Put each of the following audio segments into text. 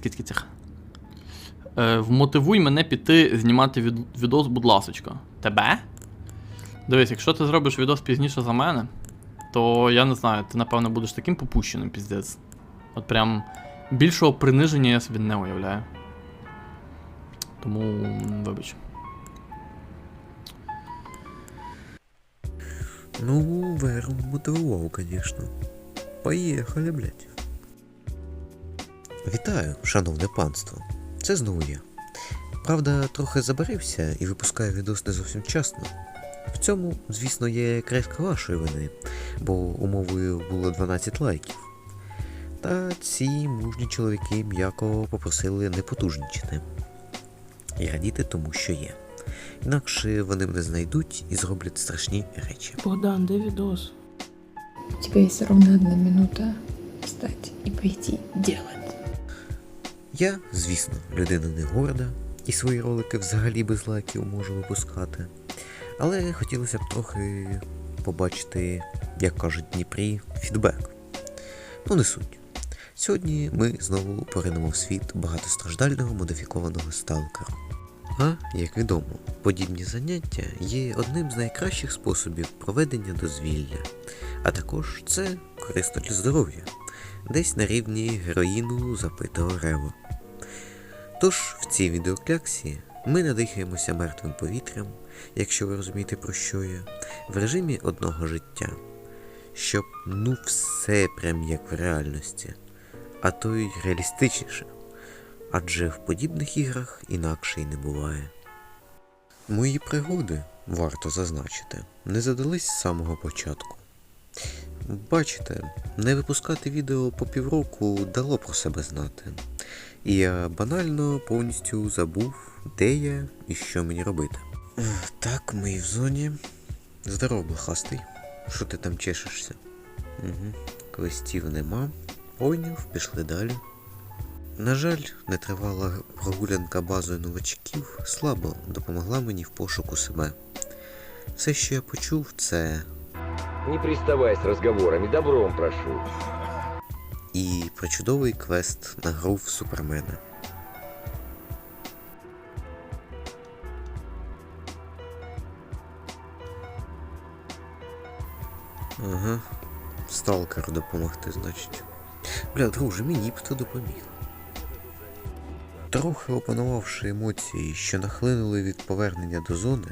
Киць-киць-киць. Е, вмотивуй мене піти знімати від, відос, будь ласочка. Тебе? Дивись, якщо ти зробиш відос пізніше за мене, то я не знаю, ти напевно будеш таким попущеним, піздець. От прям більшого приниження я собі не уявляю. Тому, вибач. Ну, Веру мотивував, конечно. Поїхали, блядь. Вітаю, шановне панство. Це знову я. Правда, трохи забарився і випускаю відос не зовсім вчасно. В цьому, звісно, є крихка вашої вини, бо умовою було 12 лайків. Та ці мужні чоловіки м'яко попросили не потужнічити. І радіти тому, що є. Інакше вони мене знайдуть і зроблять страшні речі. Богдан, де відос? У тебя есть ровно одна минута встать и пойти делать. Я, звісно, людина не горда, і свої ролики взагалі без лайків можу випускати. Але хотілося б трохи побачити, як кажуть Дніпрі, фідбек. Ну, не суть. Сьогодні ми знову поринемо в світ багатостраждального модифікованого сталкера. А, як відомо, подібні заняття є одним з найкращих способів проведення дозвілля, а також це корисно для здоров'я, десь на рівні героїну запитого рева. Тож в цій відеокляксі ми надихаємося мертвим повітрям, якщо ви розумієте про що я, в режимі одного життя, щоб ну все прям як в реальності, а то й реалістичніше, адже в подібних іграх інакше й не буває. Мої пригоди, варто зазначити, не задались з самого початку. Бачите, не випускати відео по півроку дало про себе знати. І я банально повністю забув, де я і що мені робити. Так, ми в зоні. Здоров, блохастий. Що ти там чешешся? Угу. Квестів нема. Пойняв, пішли далі. На жаль, нетривала прогулянка базою новачків слабо допомогла мені в пошуку себе. Все, що я почув, це Не приставай с разговорами, добром прошу. і причудовий квест на гру в Супермена. Ага, сталкер допомогти, значить. Бля, друже, мені б хто допоміг. Трохи опанувавши емоції, що нахлинули від повернення до зони,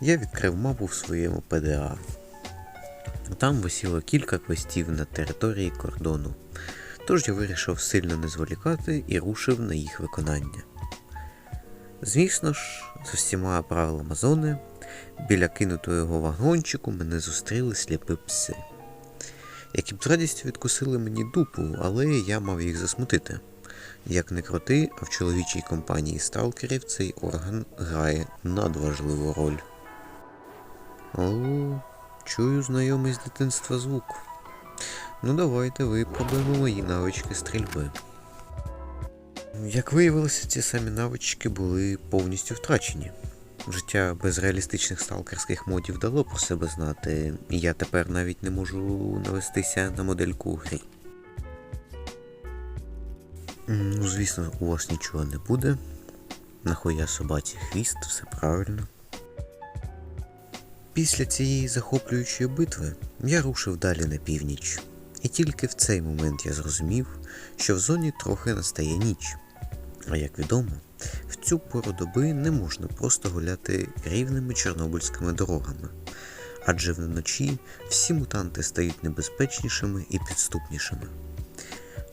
я відкрив мапу в своєму ПДА. Там висіло кілька квестів на території кордону, тож я вирішив сильно не зволікати і рушив на їх виконання. Звісно ж, з усіма правилами зони, біля кинутого його вагончику мене зустріли сліпі пси, які б з радістю відкусили мені дупу, але я мав їх засмутити. Як не крути, а в чоловічій компанії сталкерів цей орган грає надважливу роль. Чую знайомий з дитинства звук. Ну давайте випробуємо мої навички стрільби. Як виявилося, ці самі навички були повністю втрачені. Життя без реалістичних сталкерських модів дало про себе знати, і я тепер навіть не можу навестися на модельку у грі. Ну, звісно, у вас нічого не буде. Нахуя собаці хвіст, все правильно. Після цієї захоплюючої битви я рушив далі на північ. І тільки в цей момент я зрозумів, що в зоні трохи настає ніч. А як відомо, в цю пору доби не можна просто гуляти рівними чорнобильськими дорогами, адже вночі всі мутанти стають небезпечнішими і підступнішими.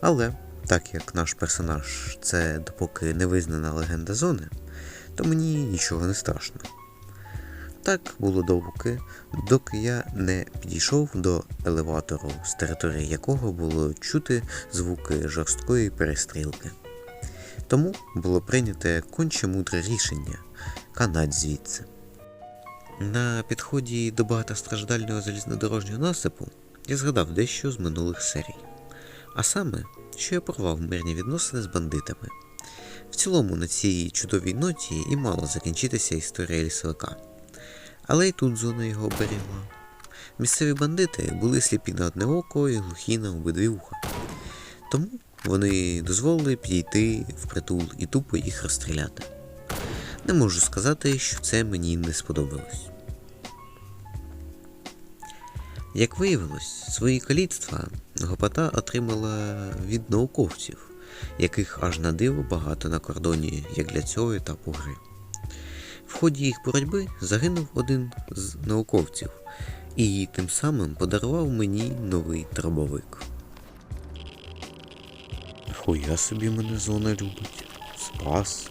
Але, так як наш персонаж це допоки не визнана легенда зони, то мені нічого не страшно. Так було довго, доки я не підійшов до елеватору, з території якого було чути звуки жорсткої перестрілки. Тому було прийняте конче мудре рішення канать звідси. На підході до багатостраждального залізнодорожнього насипу я згадав дещо з минулих серій. А саме, що я порвав мирні відносини з бандитами. В цілому на цій чудовій ноті і мала закінчитися історія лісовика. Але й тут зона його оберігла. Місцеві бандити були сліпі на одне око і глухі на обидві вуха. Тому вони дозволили підійти в притул і тупо їх розстріляти. Не можу сказати, що це мені не сподобалось. Як виявилось, свої каліцтва гопота отримала від науковців, яких аж на диво багато на кордоні, як для цього етапу гри. В ході їх боротьби загинув один з науковців і тим самим подарував мені новий дробовик. Хуя собі мене зона любить. Спас.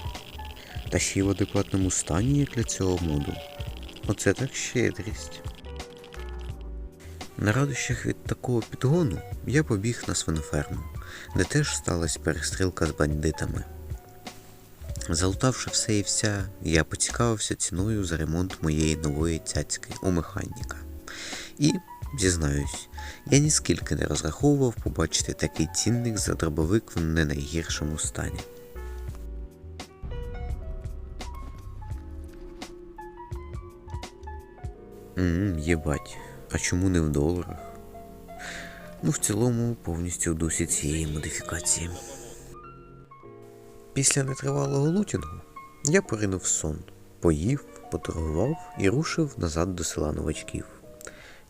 Та ще й в адекватному стані як для цього моду. Оце так щедрість. На радощах від такого підгону я побіг на свиноферму, де теж сталася перестрілка з бандитами. Залутавши все і вся, я поцікавився ціною за ремонт моєї нової цяцьки у механіка. І, зізнаюсь, я ніскільки не розраховував побачити такий цінник за дробовик в не найгіршому стані. Ммм, єбать, а чому не в доларах? Ну, в цілому, повністю в дусі цієї модифікації. Після нетривалого лутінгу я поринув сон, поїв, поторгував і рушив назад до села новачків.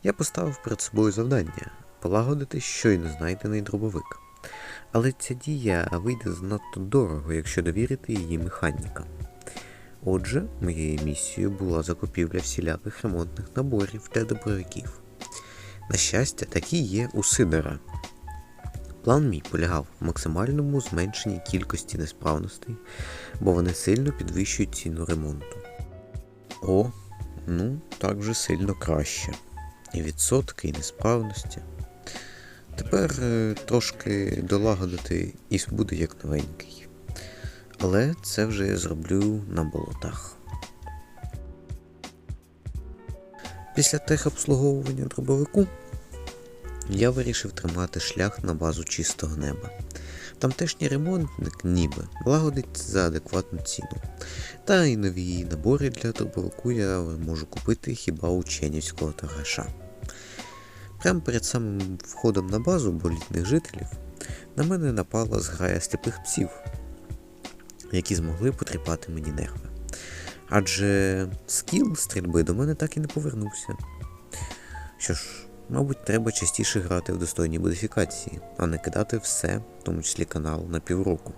Я поставив перед собою завдання полагодити щойно знайдений дробовик. Але ця дія вийде занадто дорого, якщо довірити її механікам. Отже, моєю місією була закупівля всіляких ремонтних наборів для добровиків. На щастя, такі є у Сидора. План мій полягав в максимальному зменшенні кількості несправностей, бо вони сильно підвищують ціну ремонту. О, ну так вже сильно краще. І відсотки, і несправності. Тепер е, трошки долагодити і буде як новенький. Але це вже я зроблю на болотах. Після техобслуговування дробовику я вирішив тримати шлях на базу чистого неба. Тамтешній ремонтник ніби лагодить за адекватну ціну. Та й нові набори для дробовику я можу купити хіба у Ченівського торгаша. Прямо перед самим входом на базу болітних жителів на мене напала зграя сліпих псів, які змогли потріпати мені нерви. Адже скіл стрільби до мене так і не повернувся. Що ж, мабуть, треба частіше грати в достойні модифікації, а не кидати все, в тому числі канал, на півроку.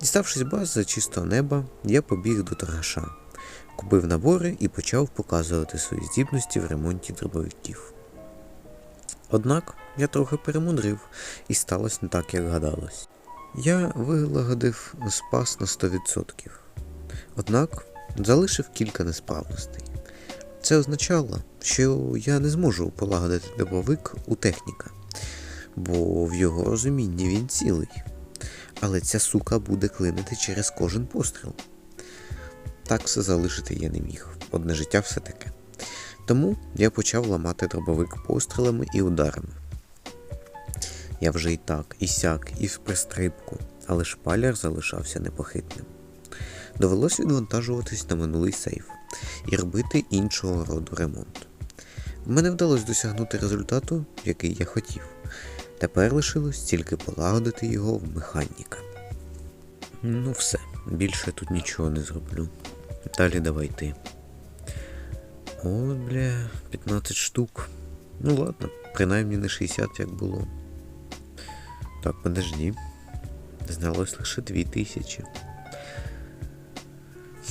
Діставшись бази чистого неба, я побіг до торгаша, купив набори і почав показувати свої здібності в ремонті дробовиків. Однак я трохи перемудрив, і сталося не так, як гадалось. Я вилагодив спас на 100%. Однак залишив кілька несправностей. Це означало, що я не зможу полагодити дробовик у техніка, бо в його розумінні він цілий. Але ця сука буде клинити через кожен постріл. Так все залишити я не міг. Одне життя все таке. Тому я почав ламати дробовик пострілами і ударами. Я вже і так, і сяк, і в пристрибку, але шпаляр залишався непохитним. Довелось відвантажуватись на минулий сейф і робити іншого роду ремонт. Мене вдалося досягнути результату, який я хотів. Тепер лишилось тільки полагодити його в механіка. Ну все, більше тут нічого не зроблю. Далі давай ти. От, бля, 15 штук. Ну ладно, принаймні не 60, як було. Так, подожди. Зналось лише 2000.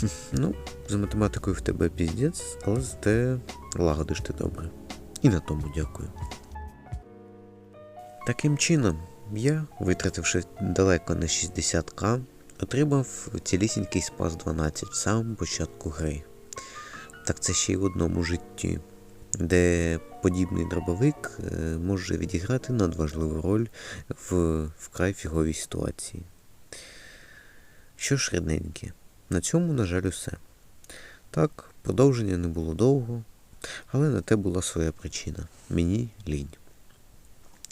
Ну, за математикою в тебе піздець, але зате лагодиш ти добре. І на тому дякую. Таким чином, я, витративши далеко на 60к, отримав цілісінький спас 12 в самому початку гри. Так це ще й в одному житті, де подібний дробовик е, може відіграти надважливу роль в вкрай фіговій ситуації. Що ж, рідненькі, на цьому, на жаль, усе. Так, продовження не було довго, але на те була своя причина мені лінь.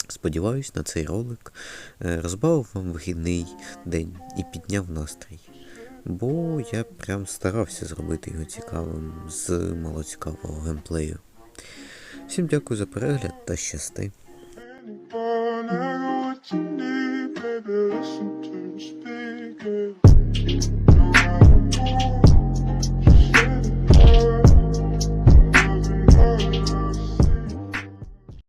Сподіваюсь, на цей ролик е, розбавив вам вихідний день і підняв настрій. Бо я прям старався зробити його цікавим з малоцікавого геймплею. Всім дякую за перегляд та щасти.